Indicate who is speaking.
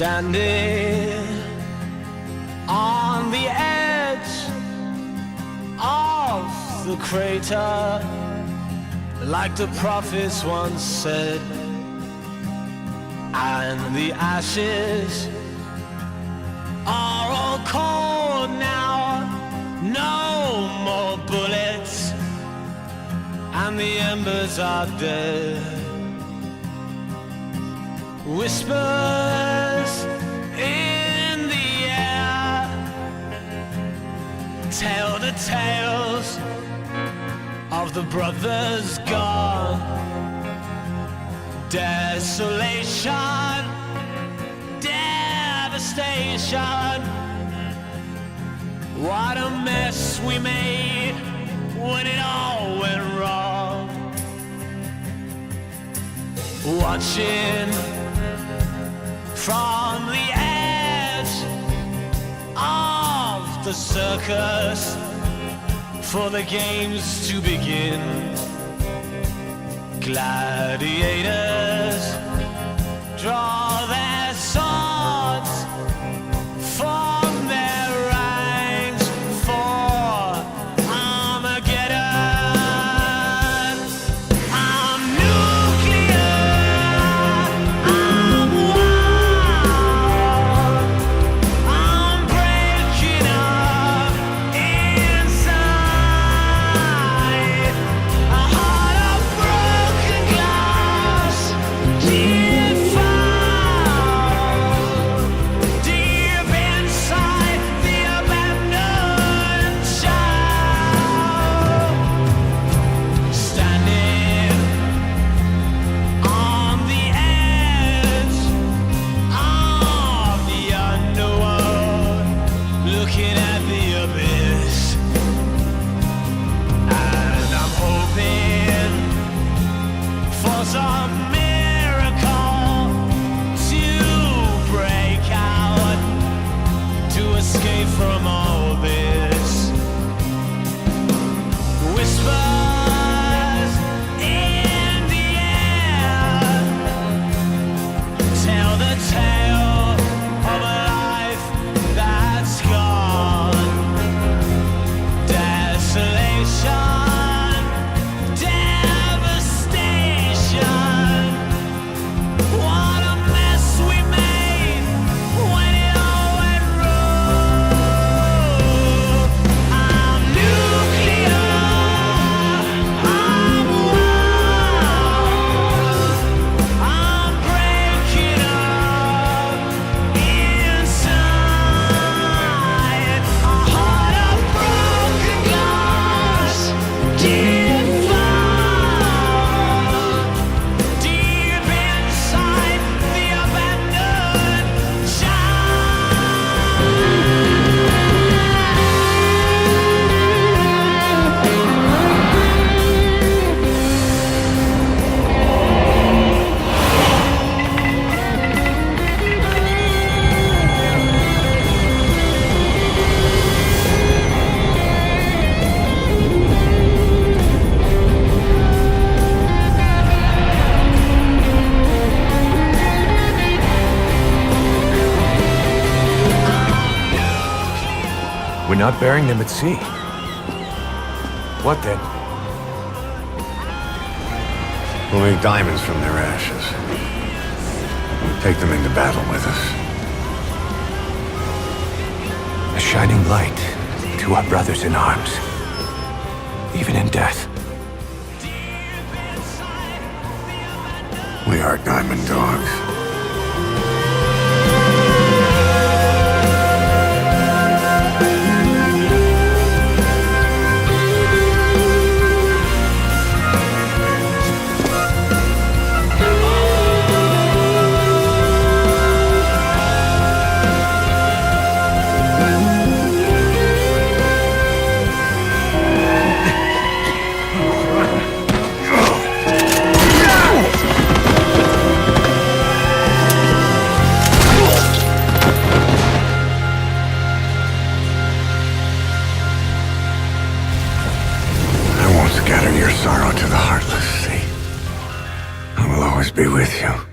Speaker 1: Standing on the edge of the crater, like the prophets once said, and the ashes are all cold now. No more bullets, and the embers are dead. Whispers tell the tales of the brothers gone. Desolation, devastation. What a mess we made when it all went wrong. Watching from the the circus for the games to begin. Gladiators
Speaker 2: not burying them at sea. What then?
Speaker 3: We'll make diamonds from their ashes. We'll take them into battle with us.
Speaker 2: A shining light to our brothers in arms. Even in death.
Speaker 3: We are diamond dogs. Be with you.